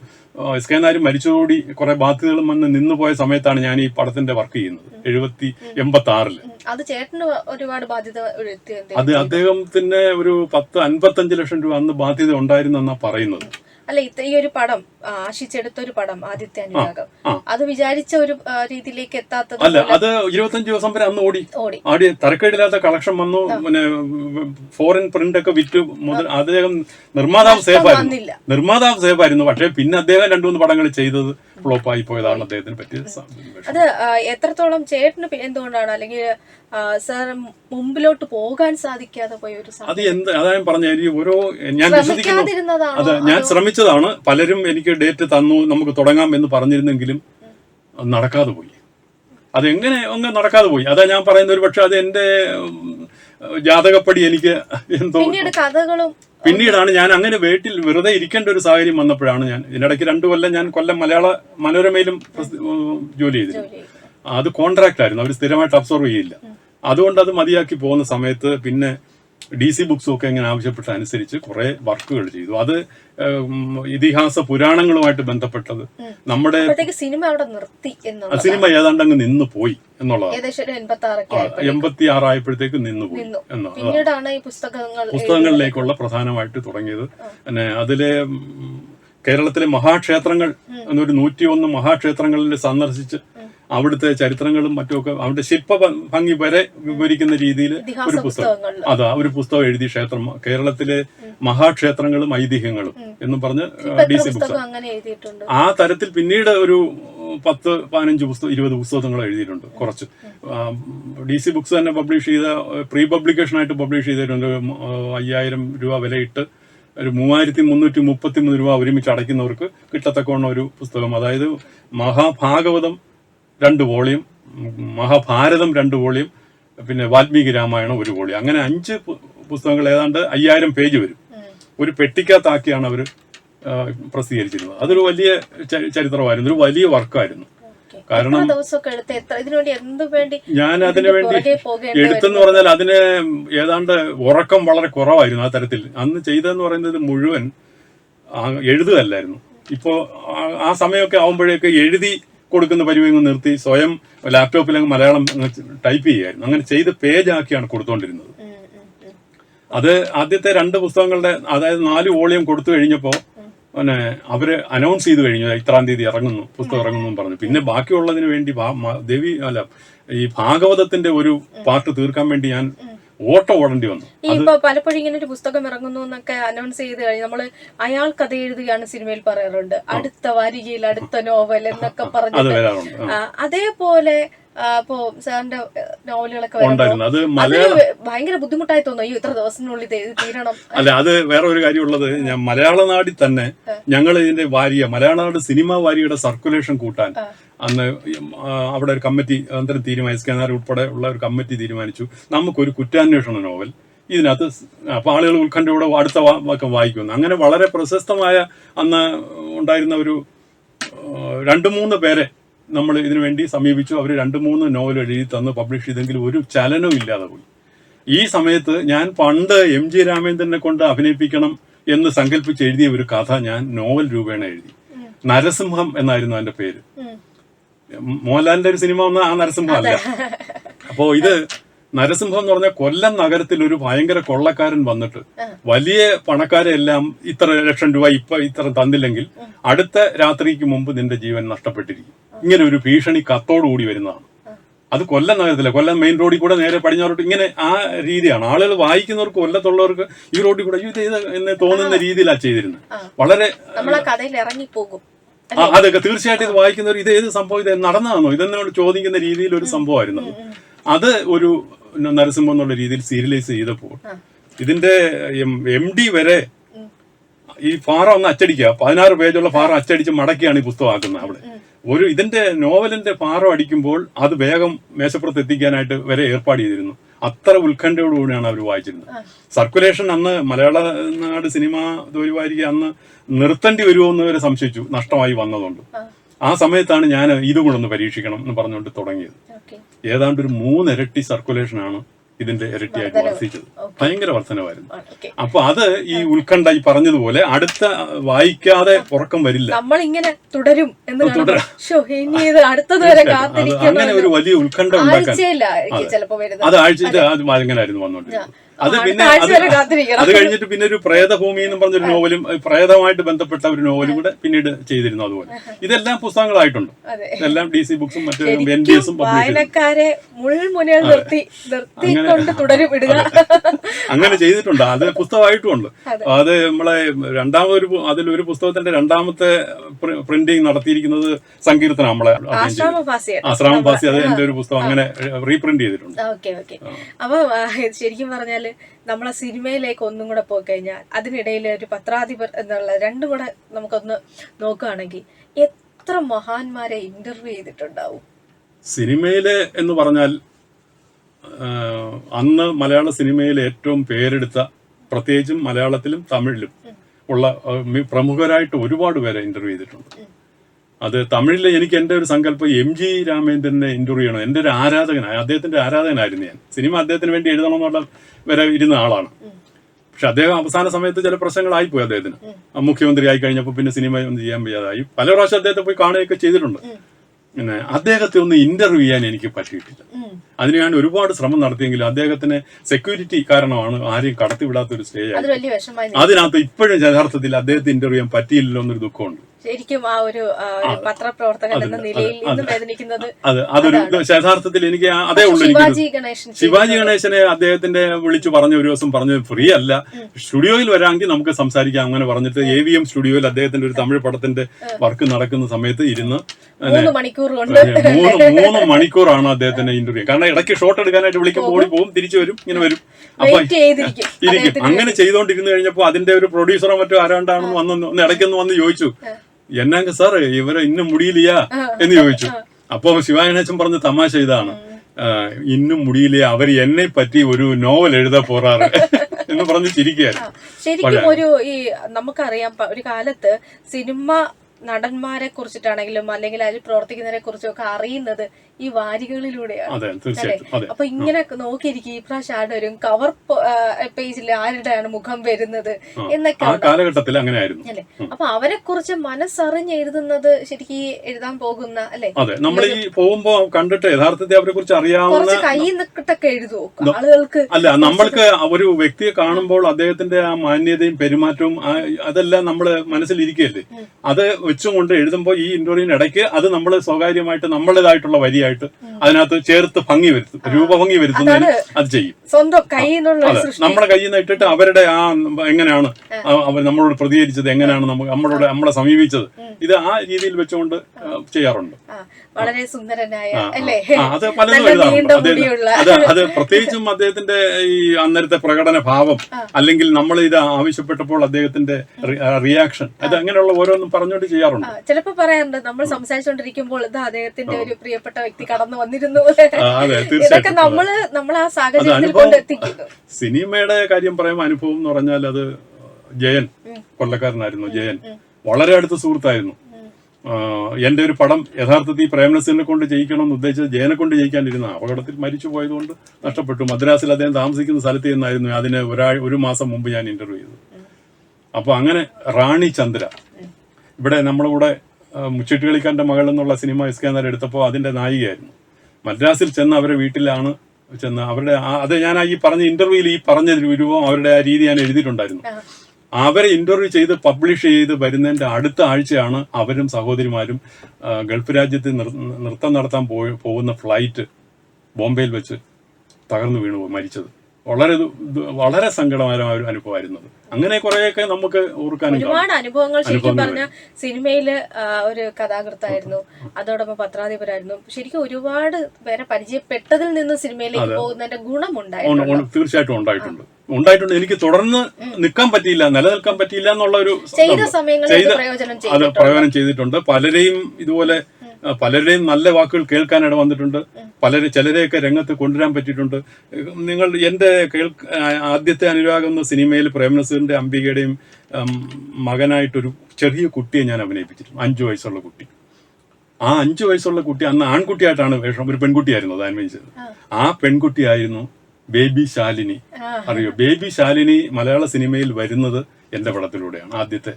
എസ് കെ നായർ മരിച്ചതോടി കുറെ ബാധ്യതകളും വന്ന് നിന്നു പോയ സമയത്താണ് ഞാൻ ഈ പടത്തിന്റെ വർക്ക് ചെയ്യുന്നത്. എഴുപത്തി എൺപത്തി ആറിൽ. അത് ചേട്ടന് ഒരുപാട് ബാധ്യത? അത് അദ്ദേഹത്തിന് ഒരു പത്ത് അൻപത്തഞ്ച് ലക്ഷം രൂപ അന്ന് ബാധ്യത ഉണ്ടായിരുന്നെന്നാ പറയുന്നത് അല്ല ഈ ഒരു പടം ആ, ആശിച്ചെടുത്ത ഒരു പടം ആദിത്യ അനുരാഗം. അത് വിചാരിച്ച ഒരു രീതിയിലേക്ക് എത്താത്തത് അല്ല അത് ഇരുപത്തഞ്ച് ദിവസം വരെ അന്ന് ഓടി. ഓടി. തരക്കേടില്ലാത്ത കളക്ഷൻ വന്നു പിന്നെ ഫോറിൻ പ്രിന്റ് ഒക്കെ വിറ്റ്. മുതൽ അദ്ദേഹം നിർമ്മാതാവ് സേഫ് ആയിരുന്നു. വന്നില്ല. നിർമ്മാതാവ് സേഫ് ആയിരുന്നു. പക്ഷേ പിന്നെ അദ്ദേഹം രണ്ടു മൂന്ന് പടങ്ങൾ ചെയ്തത് ഫ്ലോപ്പായി പോയതാണ് അദ്ദേഹത്തിന് പറ്റിയ അത് എത്രത്തോളം ചേട്ടന് എന്തുകൊണ്ടാണ്? അല്ലെങ്കിൽ സാർ മുമ്പിലോട്ട് പോകാൻ സാധിക്കാതെ പോയ ഒരു അത് എന്ത് അതാ ഞാൻ പറഞ്ഞ ഓരോ ഞാൻ വിശ്വസിക്കുന്നു. ഞാൻ ശ്രമിച്ചതാണ്. പലരും എനിക്ക് ഡേറ്റ് തന്നു നമുക്ക് തുടങ്ങാം എന്ന് പറഞ്ഞിരുന്നെങ്കിലും നടക്കാതെ പോയി. അതെങ്ങനെ ഒന്ന് നടക്കാതെ പോയി? അതാ ഞാൻ പറയുന്ന ഒരു പക്ഷെ അത് എന്റെ ജാതകപ്പടി എനിക്ക് എന്തോ പിന്നീടാണ് ഞാൻ അങ്ങനെ വീട്ടിൽ വെറുതെ ഇരിക്കേണ്ട ഒരു സാഹചര്യം വന്നപ്പോഴാണ് ഞാൻ ഇതിനിടയ്ക്ക് രണ്ടു കൊല്ലം ഞാൻ കൊല്ലം മലയാള മനോരമയിലും ജോലി ചെയ്തിരുന്നു. അത് കോൺട്രാക്ട് ആയിരുന്നു അവർ സ്ഥിരമായിട്ട് അബ്സോർവ് ചെയ്യില്ല. അതുകൊണ്ട് അത് മതിയാക്കി പോകുന്ന സമയത്ത് പിന്നെ ഡി സി ബുക്സും ഒക്കെ ഇങ്ങനെ ആവശ്യപ്പെട്ട അനുസരിച്ച് കുറെ വർക്കുകൾ ചെയ്തു. അത് ഇതിഹാസ പുരാണങ്ങളുമായിട്ട് ബന്ധപ്പെട്ടത്. നമ്മുടെ സിനിമ അവിടെ നിർത്തി സിനിമ ഏതാണ്ട് അങ്ങ് നിന്ന് പോയി എന്നുള്ളതാണ്. എൺപത്തി ആറായപ്പോഴത്തേക്ക് നിന്ന് പോയി പുസ്തകങ്ങൾ പുസ്തകങ്ങളിലേക്കുള്ള പ്രധാനമായിട്ട് തുടങ്ങിയത്. പിന്നെ അതിലെ കേരളത്തിലെ മഹാക്ഷേത്രങ്ങൾ എന്നൊരു നൂറ്റിയൊന്ന് മഹാക്ഷേത്രങ്ങളിൽ സന്ദർശിച്ച് അവിടുത്തെ ചരിത്രങ്ങളും മറ്റുമൊക്കെ അവിടുത്തെ ശില്പ ഭംഗി വരെ വിവരിക്കുന്ന രീതിയിൽ ഒരു പുസ്തകം. അതാ ഒരു പുസ്തകം എഴുതി ക്ഷേത്രം കേരളത്തിലെ മഹാക്ഷേത്രങ്ങളും ഐതിഹ്യങ്ങളും എന്നും പറഞ്ഞ് ഡി സി ബുക്സ്. പുസ്തകം ആ തരത്തിൽ പിന്നീട് ഒരു പത്ത് പതിനഞ്ച് പുസ്തകം ഇരുപത് പുസ്തകങ്ങൾ എഴുതിയിട്ടുണ്ട് കുറച്ച്. ഡി സി ബുക്സ് തന്നെ പബ്ലിഷ് ചെയ്ത പ്രീ പബ്ലിക്കേഷൻ ആയിട്ട് പബ്ലിഷ് ചെയ്തിട്ടുണ്ട് അയ്യായിരം രൂപ വിലയിട്ട് ഒരു മൂവായിരത്തി മുന്നൂറ്റി മുപ്പത്തി മൂന്ന് രൂപ ഒരുമിച്ച് അടയ്ക്കുന്നവർക്ക് കിട്ടത്തക്കവണ്ണം ഒരു പുസ്തകം. അതായത് മഹാഭാഗവതം രണ്ട് വോളിയം മഹാഭാരതം രണ്ട് വോളിയം പിന്നെ വാൽമീകി രാമായണം ഒരു വോളിയം. അങ്ങനെ അഞ്ച് പുസ്തകങ്ങൾ ഏതാണ്ട് അയ്യായിരം പേജ് വരും. ഒരു പെട്ടിക്കകത്താക്കിയാണ് അവർ പ്രസിദ്ധീകരിച്ചിരുന്നത്. അതൊരു വലിയ ചരിത്രമായിരുന്നു. ഒരു വലിയ വർക്കായിരുന്നു. കാരണം ഞാൻ അതിനു വേണ്ടി എടുത്തെന്ന് പറഞ്ഞാൽ അതിന് ഏതാണ്ട് ഉറക്കം വളരെ കുറവായിരുന്നു ആ തരത്തിൽ. അന്ന് ചെയ്തതെന്ന് പറയുന്നത് മുഴുവൻ എഴുതുകയല്ലായിരുന്നു. ഇപ്പോ ആ- ആ സമയമൊക്കെ ആവുമ്പോഴേക്ക് എഴുതി കൊടുക്കുന്ന പരിപാടി നിർത്തി സ്വയം ലാപ്ടോപ്പിൽ അങ്ങ് മലയാളം ടൈപ്പ് ചെയ്യുമായിരുന്നു അങ്ങനെ ചെയ്ത് പേജ് ആക്കിയാണ് ഉം. അത് ആദ്യത്തെ രണ്ട് പുസ്തകങ്ങളുടെ അതായത് നാല് വോളിയം കൊടുത്തു കഴിഞ്ഞപ്പോൾ പിന്നെ അവർ അനൗൺസ് ചെയ്തു കഴിഞ്ഞു ഇത്രാം തീയതി ഇറങ്ങുന്നു പുസ്തകം ഇറങ്ങുന്നു പറഞ്ഞു. പിന്നെ ബാക്കിയുള്ളതിന് വേണ്ടി ദേവി അല്ല ഈ ഭാഗവതത്തിന്റെ ഒരു പാട്ട് തീർക്കാൻ വേണ്ടി ഞാൻ ഓട്ടം ഓടേണ്ടി വന്നു. ഇപ്പൊ പലപ്പോഴും ഇങ്ങനെ ഒരു പുസ്തകം ഇറങ്ങുന്നു എന്നൊക്കെ അനൗൺസ് ചെയ്ത് കഴിഞ്ഞ് നമ്മൾ അയാൾ കഥ എഴുതുകയാണ് സിനിമയിൽ പറയാറുണ്ട്. അടുത്ത വാരികയിൽ അടുത്ത നോവൽ എന്നൊക്കെ. ആ, അതേപോലെ അപ്പോ സാറിന്റെ നോവലുകളൊക്കെ അത് ഭയങ്കര ബുദ്ധിമുട്ടായി തോന്നുന്നു. അയ്യോ ഇത്ര ദിവസത്തിനുള്ളിൽ തീരണം അല്ല അത് വേറെ ഒരു കാര്യമുള്ളത്. ഞാൻ മലയാള നാടിൽ തന്നെ ഞങ്ങൾ ഇതിന്റെ വാരിയ മലയാള നാട് സിനിമ വാരിയുടെ സർക്കുലേഷൻ കൂട്ടാൻ അന്ന് അവിടെ ഒരു കമ്മിറ്റി അന്തരം തീരുമാനിച്ചു സ്കാനാർ ഉൾപ്പെടെ ഉള്ള ഒരു കമ്മിറ്റി തീരുമാനിച്ചു. നമുക്കൊരു കുറ്റാന്വേഷണ നോവൽ ഇതിനകത്ത് അപ്പോൾ അപ്പൊ ആളുകൾ ഉത്കണ്ഠയോടെ അടുത്ത വാക്കം വായിക്കുന്നു. അങ്ങനെ വളരെ പ്രശസ്തമായ അന്ന് ഉണ്ടായിരുന്ന ഒരു രണ്ട് മൂന്ന് പേരെ നമ്മൾ ഇതിനു വേണ്ടി സമീപിച്ചു. അവർ രണ്ട് മൂന്ന് നോവൽ എഴുതി തന്ന് പബ്ലിഷ് ചെയ്തെങ്കിലും ഒരു ചലനവും ഇല്ലാതെ പോയി. ഈ സമയത്ത് ഞാൻ പണ്ട് എം ജി രാമേന്ദ്രനെ കൊണ്ട് അഭിനയിപ്പിക്കണം എന്ന് സങ്കല്പിച്ച് എഴുതിയ ഒരു കഥ ഞാൻ നോവൽ രൂപേണ എഴുതി. നരസിംഹം എന്നായിരുന്നു അതിന്റെ പേര്. മോഹൻലാലിന്റെ ഒരു സിനിമ ഒന്നും ആ നരസിംഹം അല്ല അപ്പോ ഇത് നരസിംഹം എന്ന് പറഞ്ഞാൽ കൊല്ലം നഗരത്തിൽ ഒരു ഭയങ്കര കൊള്ളക്കാരൻ വന്നിട്ട് വലിയ പണക്കാരെ എല്ലാം ഇത്ര ലക്ഷം രൂപ ഇപ്പൊ ഇത്ര തന്നില്ലെങ്കിൽ അടുത്ത രാത്രിക്ക് മുമ്പ് നിന്റെ ജീവൻ നഷ്ടപ്പെട്ടിരിക്കും. ഇങ്ങനെ ഒരു ഭീഷണി കത്തോടുകൂടി വരുന്നതാണ്. അത് കൊല്ലം നഗരത്തിലെ കൊല്ലം മെയിൻ റോഡിൽ കൂടെ നേരെ പടിഞ്ഞാറോട്ട് ഇങ്ങനെ ആ രീതിയാണ്. ആളുകൾ വായിക്കുന്നവർക്ക് കൊല്ലത്തുള്ളവർക്ക് ഈ റോഡിൽ കൂടെ "അയ്യോ, ഇത് ഇത് എന്ന് തോന്നുന്ന രീതിയിലാണ് ചെയ്തിരുന്നത്. വളരെ അതൊക്കെ തീർച്ചയായിട്ടും ഇത് വായിക്കുന്നവർ ഇത് ഏത് സംഭവം ഇത് നടന്നതാണോ? ഇതെന്നോട് ചോദിക്കുന്ന രീതിയിൽ ഒരു സംഭവമായിരുന്നു അത്. അത് ഒരു നരസിംഹം എന്നുള്ള രീതിയിൽ സീരിയലൈസ് ചെയ്തപ്പോൾ ഇതിന്റെ എം ഡി വരെ ഈ ഫാറ ഒന്ന് അച്ചടിക്കുക. പതിനാറ് പേജുള്ള ഫാറ അച്ചടിച്ച് മടക്കിയാണ് ഈ പുസ്തകം ആക്കുന്നത് അവിടെ ഒരു ഇതിന്റെ നോവലിന്റെ ഫാറോ അടിക്കുമ്പോൾ അത് വേഗം മേശപ്പുറത്ത് എത്തിക്കാനായിട്ട് വരെ ഏർപ്പാട് ചെയ്തിരുന്നു. അത്ര ഉത്കണ്ഠയോടുകൂടിയാണ് അവർ വായിച്ചിരുന്നത്. സർക്കുലേഷൻ അന്ന് മലയാള നാട് സിനിമ തൊഴിൽവാരിക അന്ന് നിർത്തേണ്ടി വരുമോ എന്ന് വരെ സംശയിച്ചു. നഷ്ടമായി വന്നതുകൊണ്ട്. ആ. സമയത്താണ് ഞാൻ ഇതും കൂടെ ഒന്ന് പരീക്ഷിക്കണം എന്ന് പറഞ്ഞുകൊണ്ട് തുടങ്ങിയത്. ഏതാണ്ട് ഒരു മൂന്നിരട്ടി സർക്കുലേഷനാണ് ഇതിന്റെ ഇരട്ടിയായിട്ട് വർദ്ധിച്ചത് ഭയങ്കര വർധനമായിരുന്നു അപ്പൊ അത് ഈ ഉത്കണ്ഠ ഈ പറഞ്ഞതുപോലെ അടുത്ത വായിക്കാതെ ഉറക്കം വരില്ല. നമ്മൾ ഇങ്ങനെ തുടരും. അങ്ങനെ ഒരു വലിയ ഉത്കണ്ഠ ഉണ്ടാക്കാൻ. അത്. ആഴ്ച ഇത് അത് ആഴ്ചയിൽ അത്. അങ്ങനെയായിരുന്നു വന്നോണ്ടിരുന്നത്. അത് പിന്നെ അത് കഴിഞ്ഞിട്ട് പിന്നെ ഒരു പ്രേതഭൂമി എന്ന് പറഞ്ഞൊരു നോവലും പ്രേതമായിട്ട് ബന്ധപ്പെട്ട ഒരു നോവലും കൂടെ പിന്നീട് ചെയ്തിരുന്നു അതുപോലെ. ഇതെല്ലാം പുസ്തകങ്ങളായിട്ടുണ്ട്. എല്ലാം ഇതെല്ലാം ഡി സി ബുക്സും മറ്റു എൻ ബി ശരിക്കും എസും വായനക്കാരെ മുൾമുനയിൽ നിർത്തി നിർത്തിക്കൊണ്ട് തുടരും ഇടുക. അങ്ങനെ ചെയ്തിട്ടുണ്ട്. അത് പുസ്തകമായിട്ടും ഉണ്ട് അത് നമ്മളെ രണ്ടാമതൊരു അതിൽ അതിലൊരു പുസ്തകത്തിന്റെ രണ്ടാമത്തെ പ്രിന്റിംഗ് നടത്തിയിരിക്കുന്നത് സങ്കീർത്തന നമ്മളെ ആശ്രാമം പാസി അത് എന്റെ ഒരു പുസ്തകം. അങ്ങനെ റീപ്രിന്റ് ചെയ്തിട്ടുണ്ട്. അപ്പൊ ശരിക്കും ഇത് പറഞ്ഞാൽ നമ്മളെ സിനിമയിലേക്ക് ഒന്നും കൂടെ പോയി കഴിഞ്ഞാൽ അതിനിടയിൽ ഒരു പത്രാധിപർ എന്നുള്ള രണ്ടും കൂടെ നമുക്കൊന്ന് നോക്കുകയാണെങ്കിൽ എത്ര മഹാന്മാരെ ഇന്റർവ്യൂ ചെയ്തിട്ടുണ്ടാവും? സിനിമയിലെ എന്ന് പറഞ്ഞാൽ അന്ന് മലയാള സിനിമയിൽ ഏറ്റവും പേരെടുത്ത പ്രത്യേകിച്ചും മലയാളത്തിലും തമിഴിലും ഉള്ള പ്രമുഖരായിട്ട് ഒരുപാട് പേരെ ഇന്റർവ്യൂ ചെയ്തിട്ടുണ്ട്. അത് തമിഴിൽ എനിക്ക് എന്റെ ഒരു സങ്കല്പം എം ജി രാമേന്ദ്രനെ ഇന്റർവ്യൂ ചെയ്യണം. എന്റെ ഒരു ആരാധകനായി അദ്ദേഹത്തിന്റെ ആരാധകനായിരുന്നു ഞാൻ. സിനിമ അദ്ദേഹത്തിന് വേണ്ടി എഴുതണം എന്നുള്ള വരെ ഇരുന്ന ആളാണ്. പക്ഷെ അദ്ദേഹം അവസാന സമയത്ത് ചില പ്രശ്നങ്ങളായിപ്പോയി അദ്ദേഹത്തിന്. മുഖ്യമന്ത്രി ആയി കഴിഞ്ഞപ്പോൾ പിന്നെ സിനിമ ഒന്നും ചെയ്യാൻ വയ്യാതായി. പല പ്രാവശ്യം അദ്ദേഹത്തെ പോയി കാണുകയൊക്കെ ചെയ്തിട്ടുണ്ട്. പിന്നെ അദ്ദേഹത്തെ ഒന്ന് ഇന്റർവ്യൂ ചെയ്യാൻ എനിക്ക് പറ്റിയിട്ടില്ല. അതിന് ഞാൻ ഒരുപാട് ശ്രമം നടത്തിയെങ്കിലും അദ്ദേഹത്തിന് സെക്യൂരിറ്റി കാരണമാണ് ആരെയും കടത്തിവിടാത്ത ഒരു സ്റ്റേജ് അതിനകത്ത് ഇപ്പോഴും യഥാർത്ഥത്തിൽ അദ്ദേഹത്തെ ഇന്റർവ്യൂ ചെയ്യാൻ പറ്റിയില്ലല്ലോ എന്നൊരു ദുഃഖമുണ്ട്. ശരിക്കും ആ ഒരു പത്രപ്രവർത്തകൻ എന്ന നിലയിൽ ഇന്നും വേദനിക്കുന്നത് അത് അതൊരു യഥാർത്ഥത്തിൽ എനിക്ക് അതേ ഉള്ളൂ ശിവാജി ഗണേശനെ അദ്ദേഹത്തിന്റെ വിളിച്ചു പറഞ്ഞ ഒരു ദിവസം പറഞ്ഞു ഫ്രീ അല്ല. സ്റ്റുഡിയോയിൽ വരാമെങ്കിൽ നമുക്ക് സംസാരിക്കാം അങ്ങനെ പറഞ്ഞിട്ട് എ വി എം സ്റ്റുഡിയോയിൽ അദ്ദേഹത്തിന്റെ ഒരു തമിഴ് പടത്തിന്റെ വർക്ക് നടക്കുന്ന സമയത്ത് ഇരുന്ന് മൂന്ന് മണിക്കൂർ കൊണ്ട് മൂന്ന് മൂന്ന് മണിക്കൂറാണ് അദ്ദേഹത്തിന്റെ ഇന്റർവ്യൂ കാരണം ഇടയ്ക്ക് ഷോട്ട് എടുക്കാനായിട്ട് വിളിക്കുമ്പോൾ ഓടി പോകും തിരിച്ചു വരും ഇങ്ങനെ വരും. അപ്പൊ ഇരിക്കും. അങ്ങനെ ചെയ്തോണ്ടിരുന്നു കഴിഞ്ഞപ്പോ അതിന്റെ ഒരു പ്രൊഡ്യൂസറോ മറ്റോ ആരാണ്ടാണെന്ന് വന്നു ഇടയ്ക്കൊന്ന് വന്ന് ചോദിച്ചു. എന്നാങ്ക സാറ് ഇവരെ ഇന്നും മുടിയില്ലയാ എന്ന് ചോദിച്ചു. അപ്പൊ ശിവാനേശൻ പറഞ്ഞ തമാശ ഇതാണ്. ഇന്നും മുടിയില്ല അവർ എന്നെ പറ്റി ഒരു നോവൽ എഴുതാ പോറാറ് എന്ന് പറഞ്ഞ് ചിരിക്കുകയാണ്. ശരിക്കും ഒരു ഈ നമുക്കറിയാം ഒരു കാലത്ത് സിനിമ നടന്മാരെ കുറിച്ചിട്ടാണെങ്കിലും അല്ലെങ്കിൽ അതിൽ പ്രവർത്തിക്കുന്നവരെ കുറിച്ചും ഒക്കെ അറിയുന്നത് ഈ വാരികളിലൂടെയാണ് അപ്പൊ ഇങ്ങനെ നോക്കിയിരിക്കും ഈ പ്രാവശ്യം ആരുടെ വരും? കവർ പേജിൽ ആരുടെയാണ് മുഖം വരുന്നത്. എന്നൊക്കെ കാലഘട്ടത്തിൽ അല്ലെ? അപ്പൊ അവരെ കുറിച്ച് മനസ്സറിഞ്ഞ് എഴുതുന്നത് ശരിക്കും എഴുതാൻ പോകുന്ന അല്ലെ? അതെ നമ്മൾ ഈ പോകുമ്പോ കണ്ടിട്ട് യഥാർത്ഥത്തിൽ അവരെ കുറിച്ച് അറിയാവുന്ന കയ്യിൽ നിന്നിട്ടൊക്കെ എഴുതുവോ? ആളുകൾക്ക് അല്ല നമ്മൾക്ക് ഒരു വ്യക്തിയെ കാണുമ്പോൾ അദ്ദേഹത്തിന്റെ ആ മാന്യതയും പെരുമാറ്റവും അതെല്ലാം നമ്മൾ മനസ്സിലിരിക്കുകയല്ലേ? അത് വെച്ചുകൊണ്ട് എഴുതുമ്പോൾ ഈ ഇന്റർവ്യൂവിന് ഇടയ്ക്ക് അത് നമ്മൾ സ്വകാര്യമായിട്ട് നമ്മുടേതായിട്ടുള്ള aberta. É. അതിനകത്ത് ചേർത്ത് ഭംഗി വരുത്തും രൂപഭംഗി വരുത്തുന്നതിന് അത് ചെയ്യും. സ്വന്തം അതെ. നമ്മുടെ കയ്യിൽ നിന്ന് ഇട്ടിട്ട് അവരുടെ ആ എങ്ങനെയാണ് അവർ നമ്മളോട് പ്രതികരിച്ചത് എങ്ങനെയാണ് നമുക്ക് നമ്മളോട് നമ്മളെ സമീപിച്ചത്. ഇത് ആ രീതിയിൽ വെച്ചുകൊണ്ട് ചെയ്യാറുണ്ട്. വളരെ സുന്ദരനായ അല്ലേ? അത് പലതും എഴുതാറുണ്ട്. അത് അത് പ്രത്യേകിച്ചും അദ്ദേഹത്തിന്റെ ഈ അന്നേരത്തെ പ്രകടന ഭാവം അല്ലെങ്കിൽ നമ്മൾ ഇത് ആവശ്യപ്പെട്ടപ്പോൾ അദ്ദേഹത്തിന്റെ റിയാക്ഷൻ അത് അങ്ങനെയുള്ള ഓരോന്നും പറഞ്ഞുകൊണ്ട് ചെയ്യാറുണ്ട്. ചിലപ്പോൾ ചിലപ്പോ പറയാറുണ്ട് നമ്മൾ സംസാരിച്ചുകൊണ്ടിരിക്കുമ്പോൾ ഇത് അദ്ദേഹത്തിന്റെ ഒരു പ്രിയപ്പെട്ട വ്യക്തി കടന്നു വന്നിരുന്നു അതെ ഇതൊക്കെ നമ്മൾ നമ്മൾ ആ സാഹചര്യത്തിൽ സിനിമയുടെ കാര്യം പറയുമ്പോൾ അനുഭവം എന്ന് പറഞ്ഞാൽ അത് ജയൻ കൊല്ലക്കാരനായിരുന്നു ജയൻ. വളരെ അടുത്ത സുഹൃത്തായിരുന്നു. എന്റെ ഒരു പടം യഥാർത്ഥത്തിൽ പ്രേമനസിനെ കൊണ്ട് ജയിക്കണമെന്ന് ഉദ്ദേശിച്ചത് ജയനെ കൊണ്ട് ജയിക്കാനിരുന്ന അപകടത്തിൽ മരിച്ചു പോയതുകൊണ്ട് നഷ്ടപ്പെട്ടു. മദ്രാസിൽ അദ്ദേഹം താമസിക്കുന്ന സ്ഥലത്ത് നിന്നായിരുന്നു അതിന് ഒരാൾ ഒരു മാസം മുമ്പ് ഞാൻ ഇന്റർവ്യൂ ചെയ്തു അപ്പൊ അങ്ങനെ റാണി ചന്ദ്ര. ഇവിടെ നമ്മുടെ കൂടെ ആ, മുച്ചിട്ടുകളിക്കാരന്റെ മകൾ എന്നുള്ള സിനിമ എസ് കെ നായർ എടുത്തപ്പോൾ അതിന്റെ നായികയായിരുന്നു. മദ്രാസിൽ ചെന്ന് അവരുടെ വീട്ടിലാണ് ചെന്ന് അവരുടെ അത് ഞാൻ ഈ പറഞ്ഞ ഇന്റർവ്യൂവിൽ ഈ പറഞ്ഞ രൂപം അവരുടെ ആ രീതി ഞാൻ എഴുതിയിട്ടുണ്ടായിരുന്നു. അവരെ ഇന്റർവ്യൂ ചെയ്ത് പബ്ലിഷ് ചെയ്ത് വരുന്നതിന്റെ അടുത്ത ആഴ്ചയാണ് അവരും സഹോദരിമാരും ഗൾഫ് രാജ്യത്ത് നൃത്തം നടത്താൻ പോയി പോകുന്ന ഫ്ലൈറ്റ് ബോംബെയിൽ വെച്ച് തകർന്നു വീണു മരിച്ചത്. വളരെ വളരെ സങ്കടകരമായ ഒരു അനുഭവമായിരുന്നു അത്. അങ്ങനെ കുറെയൊക്കെ നമുക്ക് ഓർക്കാൻ ഒരുപാട് അനുഭവങ്ങൾ ശരിക്കും പറഞ്ഞ സിനിമയിൽ ഒരു കഥാകൃത്തായിരുന്നു. അതോടൊപ്പം പത്രാധിപരായിരുന്നു. ശരിക്കും ഒരുപാട് പേരെ പരിചയപ്പെട്ടതിൽ നിന്ന് സിനിമയിലേക്ക് പോകുന്നതിന്റെ ഗുണമുണ്ടായിരുന്നു തീർച്ചയായിട്ടും ഉണ്ടായിട്ടുണ്ട്. ഉണ്ടായിട്ടുണ്ട്. എനിക്ക് തുടർന്ന് നിൽക്കാൻ പറ്റിയില്ല നിലനിൽക്കാൻ പറ്റിയില്ല എന്നുള്ള ഒരു ചെയ്ത സമയങ്ങളിൽ അത് ചെയ്തിട്ടുണ്ട്. പ്രയോജനം ചെയ്തിട്ടുണ്ട്. പലരെയും ഇതുപോലെ പലരുടെയും നല്ല വാക്കുകൾ കേൾക്കാൻ ഇട വന്നിട്ടുണ്ട് പലരെ ചിലരെയൊക്കെ രംഗത്ത് കൊണ്ടുവരാൻ പറ്റിയിട്ടുണ്ട്. നിങ്ങൾ എന്റെ കേൾക്ക ആദ്യത്തെ അനുരാഗം എന്ന സിനിമയിൽ പ്രേംനസീറിന്റെ അംബികയുടെയും മകനായിട്ടൊരു ചെറിയ കുട്ടിയെ ഞാൻ അഭിനയിപ്പിച്ചിട്ടുണ്ട്. അഞ്ചു വയസ്സുള്ള കുട്ടി. ആ അഞ്ചു വയസ്സുള്ള കുട്ടി അന്ന് ആൺകുട്ടിയായിട്ടാണ് വേഷം ഒരു പെൺകുട്ടിയായിരുന്നു അത് അഭിനയിച്ചത് ആ. പെൺകുട്ടിയായിരുന്നു ബേബി ശാലിനി. അറിയോ? ബേബി ശാലിനി മലയാള സിനിമയിൽ വരുന്നത് എന്റെ പടത്തിലൂടെയാണ്. ആദ്യത്തെ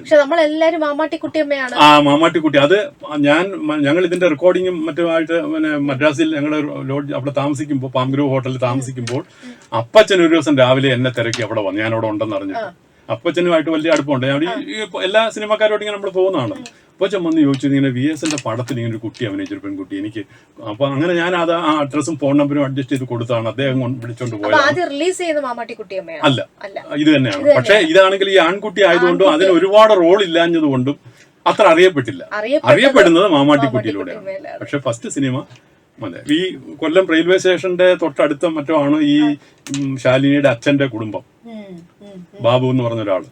പക്ഷെ നമ്മളെല്ലാരും മാമാട്ടിക്കുട്ടിയമ്മയാണ് ആ മാമാട്ടിക്കുട്ടി അത് ഞാൻ ഞങ്ങൾ ഇതിന്റെ റെക്കോർഡിങ്ങും മറ്റുമായിട്ട് പിന്നെ മദ്രാസിൽ ഞങ്ങൾ ലോഡ്ജ് അവിടെ താമസിക്കുമ്പോൾ പാംഗ്രൂവ് ഹോട്ടലിൽ താമസിക്കുമ്പോൾ അപ്പച്ചൻ ഒരു ദിവസം രാവിലെ എന്നെ തിരക്കി അവിടെ വന്നു. ഞാൻ അവിടെ ഉണ്ടെന്ന് അറിഞ്ഞു അപ്പച്ചനുമായിട്ട് വലിയ അടുപ്പമുണ്ട്. ഞാൻ എല്ലാ സിനിമാക്കാരോട് ഇങ്ങനെ നമ്മൾ പോകുന്നതാണ് അപ്പച്ചൻ വന്ന് ചോദിച്ചു ഇങ്ങനെ വി എസ് എന്റെ പടത്തിൽ ഇങ്ങനെ ഒരു കുട്ടി അഭിനയിച്ചൊരു പെൺകുട്ടി. എനിക്ക് അപ്പൊ അങ്ങനെ ഞാൻ അത് ആ അഡ്രസ്സും ഫോൺ നമ്പറും അഡ്ജസ്റ്റ് ചെയ്ത് കൊടുത്താണ് അദ്ദേഹം വിളിച്ചോണ്ട് പോയത്. അല്ല ഇത് തന്നെയാണ്. പക്ഷെ ഇതാണെങ്കിൽ ഈ ആൺകുട്ടി ആയതുകൊണ്ടും അതിന് ഒരുപാട് റോൾ ഇല്ലാഞ്ഞതുകൊണ്ടും അത്ര അറിയപ്പെട്ടില്ല. അറിയപ്പെടുന്നത് മാമാട്ടിക്കുട്ടിയിലൂടെയാണ് പക്ഷെ ഫസ്റ്റ് സിനിമ അതെ ഈ കൊല്ലം റെയിൽവേ സ്റ്റേഷന്റെ തൊട്ടടുത്ത മറ്റോ ആണ് ഈ ശാലിനിയുടെ അച്ഛന്റെ കുടുംബം. ബാബു എന്ന് പറഞ്ഞ ഒരാൾ.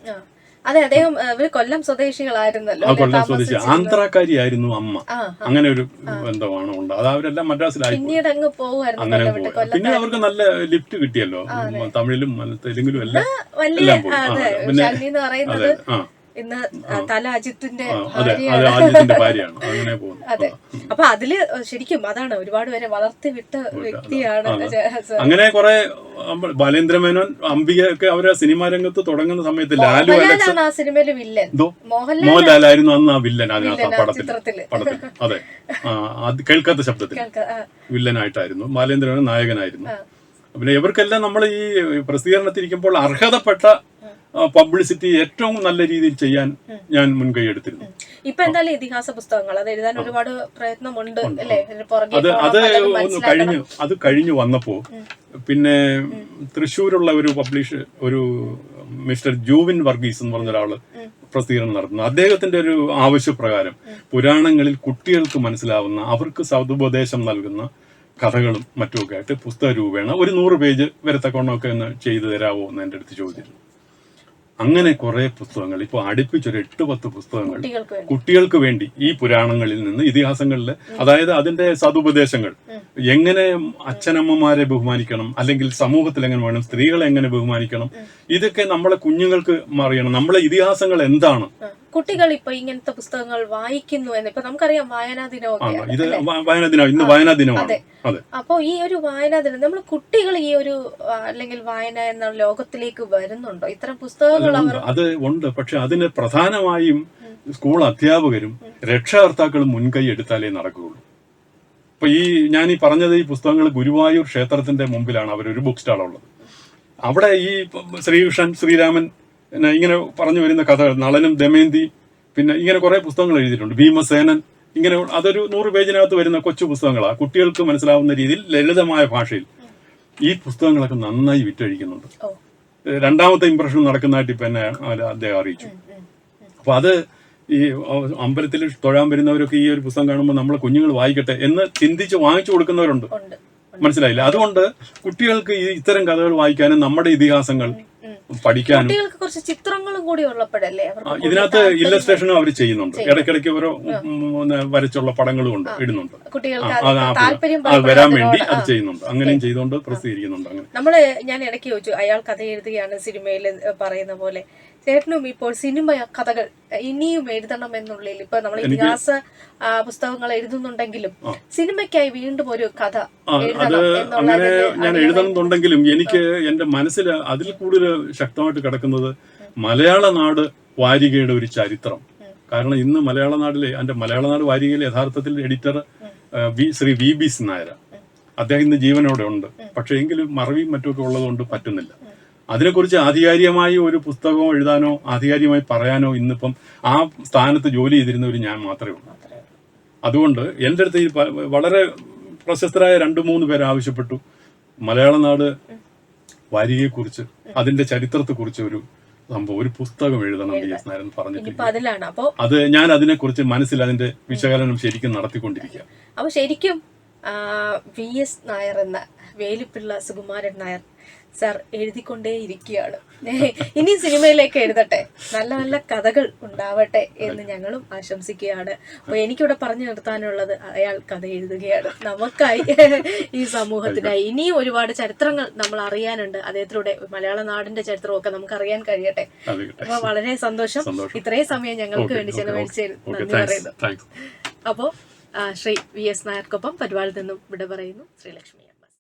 അതെ അദ്ദേഹം ഇവർ കൊല്ലം സ്വദേശികളായിരുന്നല്ലോ? കൊല്ലം സ്വദേശി. ആന്ധ്രാക്കാരിയായിരുന്നു അമ്മ. അങ്ങനെ ഒരു ബന്ധമാണ് ഉണ്ട് അത് അവരെല്ലാം മദ്രാസിലായി പിന്നീട് അങ്ങ് പോകുമായിരുന്നു അങ്ങനെ പിന്നെ അവർക്ക് നല്ല ലിഫ്റ്റ് കിട്ടിയല്ലോ. തമിഴിലും തെലുങ്കിലും എല്ലാം പിന്നെ പറയുന്നത് ഇന്ന് തല അജിത്തിന്റെ ഭാര്യയാണ്. അതെ അപ്പൊ അതിൽ ശരിക്കും അതാണ് ഒരുപാട് പേരെ വളർത്തി വിട്ട വ്യക്തിയാണ് അങ്ങനെ കുറെ ബാലേന്ദ്ര മേനോൻ അംബികയൊക്കെ അവരെ സിനിമാ രംഗത്ത് തുടങ്ങുന്ന സമയത്ത് ലാലു ആ സിനിമയിലെ വില്ലൻ. മോഹൻലാൽ മോഹൻലാലായിരുന്നു അന്ന് ആ വില്ലൻ അതിനകത്ത് പടത്തിൽ. പടത്തിൽ. അതെ. കേൾക്കാത്ത ശബ്ദത്തിൽ. വില്ലനായിട്ടായിരുന്നു. ബാലേന്ദ്ര മേനോൻ നായകനായിരുന്നു പിന്നെ ഇവർക്കെല്ലാം നമ്മൾ ഈ പ്രസിദ്ധീകരണത്തിരിക്കുമ്പോൾ അർഹതപ്പെട്ട പബ്ലിസിറ്റി ഏറ്റവും നല്ല രീതിയിൽ ചെയ്യാൻ ഞാൻ മുൻകൈ എടുത്തിരുന്നു. ഇപ്പൊ എന്തായാലും ഇതിഹാസ പുസ്തകങ്ങൾ അത് എഴുതാൻ ഒരുപാട് പ്രയത്നമുണ്ട് അത് അത് ഒന്ന് കഴിഞ്ഞു അത് കഴിഞ്ഞു വന്നപ്പോ പിന്നെ തൃശ്ശൂരുള്ള ഒരു പബ്ലിഷ് ഒരു മിസ്റ്റർ ജൂവിൻ വർഗീസ് എന്ന് പറഞ്ഞ ഒരാൾ പ്രസിദ്ധീകരണം നടത്തുന്നു. അദ്ദേഹത്തിന്റെ ഒരു ആവശ്യപ്രകാരം പുരാണങ്ങളിൽ കുട്ടികൾക്ക് മനസ്സിലാവുന്ന അവർക്ക് സതുപദേശം നൽകുന്ന കഥകളും മറ്റുമൊക്കെ ആയിട്ട് പുസ്തക രൂപേണ ഒരു നൂറ് പേജ് വരത്തക്കോണമൊക്കെ ഒന്ന് ചെയ്തു തരാമോ എന്ന് എന്റെ അടുത്ത് ചോദിച്ചിരുന്നു. അങ്ങനെ കുറെ പുസ്തകങ്ങൾ. ഇപ്പോൾ അടുപ്പിച്ചൊരു എട്ട് പത്ത് പുസ്തകങ്ങൾ കുട്ടികൾക്ക് വേണ്ടി. ഈ പുരാണങ്ങളിൽ നിന്ന് ഇതിഹാസങ്ങളിൽ അതായത് അതിന്റെ സതുപദേശങ്ങൾ. എങ്ങനെ അച്ഛനമ്മമാരെ ബഹുമാനിക്കണം? അല്ലെങ്കിൽ സമൂഹത്തിൽ എങ്ങനെ വേണം? സ്ത്രീകളെ എങ്ങനെ ബഹുമാനിക്കണം? ഇതൊക്കെ നമ്മളെ കുഞ്ഞുങ്ങൾക്ക് അറിയണം. നമ്മളെ ഇതിഹാസങ്ങൾ എന്താണ്? കുട്ടികൾ ഇപ്പൊ ഇങ്ങനത്തെ പുസ്തകങ്ങൾ വായിക്കുന്നു എന്ന് ഇപ്പൊ നമുക്കറിയാം വായനാ ആണ്? ദിനമൊക്കെയാണ് ഇത് വായനാ ദിനം ഇന്ന് വായനാ ദിനമാണ്. ഈ ഒരു വായനാ ദിനം നമ്മൾ കുട്ടികൾ ഈ ഒരു അല്ലെങ്കിൽ വായന എന്ന ലോകത്തിലേക്ക് വരുന്നുണ്ടോ? ഇത്തരം പുസ്തകങ്ങൾ അവർ. അത് ഉണ്ട്. പക്ഷെ അതിന് പ്രധാനമായും സ്കൂൾ അധ്യാപകരും രക്ഷകർത്താക്കളും മുൻകൈ എടുത്താലേ നടക്കുകയുള്ളൂ. ഇപ്പൊ ഈ ഞാൻ ഈ പറഞ്ഞത് ഈ പുസ്തകങ്ങൾ ഗുരുവായൂർ ക്ഷേത്രത്തിന്റെ മുമ്പിലാണ്. അവരൊരു ബുക്ക് സ്റ്റാൾ ഉള്ളത് അവിടെ ഈ ശ്രീകൃഷ്ണൻ ശ്രീരാമൻ പിന്നെ ഇങ്ങനെ പറഞ്ഞു വരുന്ന കഥകൾ നളനും ദമയന്തി പിന്നെ ഇങ്ങനെ കുറെ പുസ്തകങ്ങൾ എഴുതിയിട്ടുണ്ട്. ഭീമസേനൻ ഇങ്ങനെ അതൊരു നൂറ് പേജിനകത്ത് വരുന്ന കൊച്ചു പുസ്തകങ്ങളാണ് കുട്ടികൾക്ക് മനസ്സിലാവുന്ന രീതിയിൽ ലളിതമായ ഭാഷയിൽ ഈ പുസ്തകങ്ങളൊക്കെ നന്നായി വിറ്റഴിക്കുന്നുണ്ട്. രണ്ടാമത്തെ ഇംപ്രഷൻ നടക്കുന്നതായിട്ട് ഇപ്പൊ എന്നെ അദ്ദേഹം അറിയിച്ചു. അപ്പൊ അത് ഈ അമ്പലത്തിൽ തൊഴാൻ വരുന്നവരൊക്കെ ഈ ഒരു പുസ്തകം കാണുമ്പോൾ നമ്മളെ കുഞ്ഞുങ്ങൾ വായിക്കട്ടെ എന്ന് ചിന്തിച്ച് വാങ്ങിച്ചു കൊടുക്കുന്നവരുണ്ട്. മനസ്സിലായില്ല? അതുകൊണ്ട് കുട്ടികൾക്ക് ഈ ഇത്തരം കഥകൾ വായിക്കാനും നമ്മുടെ ഇതിഹാസങ്ങൾ. പഠിക്കാനും കുട്ടികൾക്ക് കുറച്ച് ചിത്രങ്ങളും കൂടി ഉള്ളപ്പോഴല്ലേ ഇതിനകത്ത് ഇല്ലസ്ട്രേഷനും അവർ ചെയ്യുന്നുണ്ട്. ഇടയ്ക്കിടയ്ക്ക് ഓരോ വരച്ചുള്ള പടങ്ങളും ഉണ്ട് ഇടുന്നുണ്ട്. കുട്ടികൾക്ക് വരാൻ വേണ്ടി അത് ചെയ്യുന്നുണ്ട്. അങ്ങനെയും ചെയ്തുകൊണ്ട് പ്രസിദ്ധീകരിക്കുന്നുണ്ട് അങ്ങനെ. നമ്മൾ ഞാൻ ഇടയ്ക്ക് ചോദിച്ചു അയാൾ കഥ എഴുതുകയാണ് സിനിമയിൽ പറയുന്ന പോലെ. ചേട്ടനും ഇപ്പോൾ സിനിമ കഥകൾ ഇനിയും എഴുതണം എന്നുള്ളിൽ ഇപ്പൊ നമ്മൾ ഇതിഹാസ പുസ്തകങ്ങൾ എഴുതുന്നുണ്ടെങ്കിലും സിനിമയ്ക്കായി വീണ്ടും ഒരു കഥ അങ്ങനെ ഞാൻ എഴുതണമെന്നുണ്ടെങ്കിലും എനിക്ക് എന്റെ മനസ്സിൽ അതിൽ കൂടുതൽ ശക്തമായിട്ട് കിടക്കുന്നത് മലയാള നാട് വാരികയുടെ ഒരു ചരിത്രം. കാരണം ഇന്ന് മലയാള നാടിലെ എന്റെ മലയാള നാട് വാരികയിലെ യഥാർത്ഥത്തിൽ editor V Shri V B Nair അദ്ദേഹം ഇന്ന് ജീവനോടെ ഉണ്ട്. പക്ഷേ എങ്കിലും മറവിയും മറ്റുമൊക്കെ ഉള്ളതുകൊണ്ട് പറ്റുന്നില്ല. അതിനെക്കുറിച്ച് ആധികാരികമായി ഒരു പുസ്തകമോ എഴുതാനോ ആധികാരികമായി പറയാനോ ഇന്നിപ്പം ആ സ്ഥാനത്ത് ജോലി ചെയ്തിരുന്ന ഒരു ഞാൻ മാത്രമേ ഉള്ളൂ. അതുകൊണ്ട് എന്റെ അടുത്ത് ഈ വളരെ പ്രശസ്തരായ രണ്ട് മൂന്ന് പേർ ആവശ്യപ്പെട്ടു. മലയാള നാട് വാരികയെക്കുറിച്ച് അതിന്റെ ചരിത്രത്തെക്കുറിച്ച് ഒരു സംഭവം ഒരു പുസ്തകം എഴുതണം വി എസ് നായരൻ പറഞ്ഞിട്ട് അത് ഞാൻ അതിനെക്കുറിച്ച് മനസ്സിൽ അതിന്റെ വിശകലനം ശരിക്കും നടത്തിക്കൊണ്ടിരിക്കുക. അപ്പൊ ശരിക്കും വി എസ് നായർ എന്ന വേലിപ്പിള്ള സുകുമാരൻ നായർ സാർ എഴുതിക്കൊണ്ടേ ഇരിക്കുകയാണ് ഇനി സിനിമയിലേക്ക് എഴുതട്ടെ. നല്ല നല്ല കഥകൾ ഉണ്ടാവട്ടെ എന്ന് ഞങ്ങളും ആശംസിക്കുകയാണ്. അപ്പൊ എനിക്കിവിടെ പറഞ്ഞു നിർത്താനുള്ളത് അയാൾ കഥ എഴുതുകയാണ്. നമുക്കായി ഈ സമൂഹത്തിനായി. ഇനിയും ഒരുപാട് ചരിത്രങ്ങൾ നമ്മൾ അറിയാനുണ്ട്. അദ്ദേഹത്തിലൂടെ മലയാള നാടിന്റെ ചരിത്രമൊക്കെ നമുക്ക് അറിയാൻ കഴിയട്ടെ അപ്പൊ വളരെ സന്തോഷം. ഇത്രയും സമയം ഞങ്ങൾക്ക് വേണ്ടി ചെലവഴിച്ചതിന് നന്ദി പറയുന്നു. താങ്ക്സ്. അപ്പോ ശ്രീ വി എസ് നായർക്കൊപ്പം പരിപാടിയിൽ നിന്നും ഇവിടെ പറയുന്നു ശ്രീലക്ഷ്മി.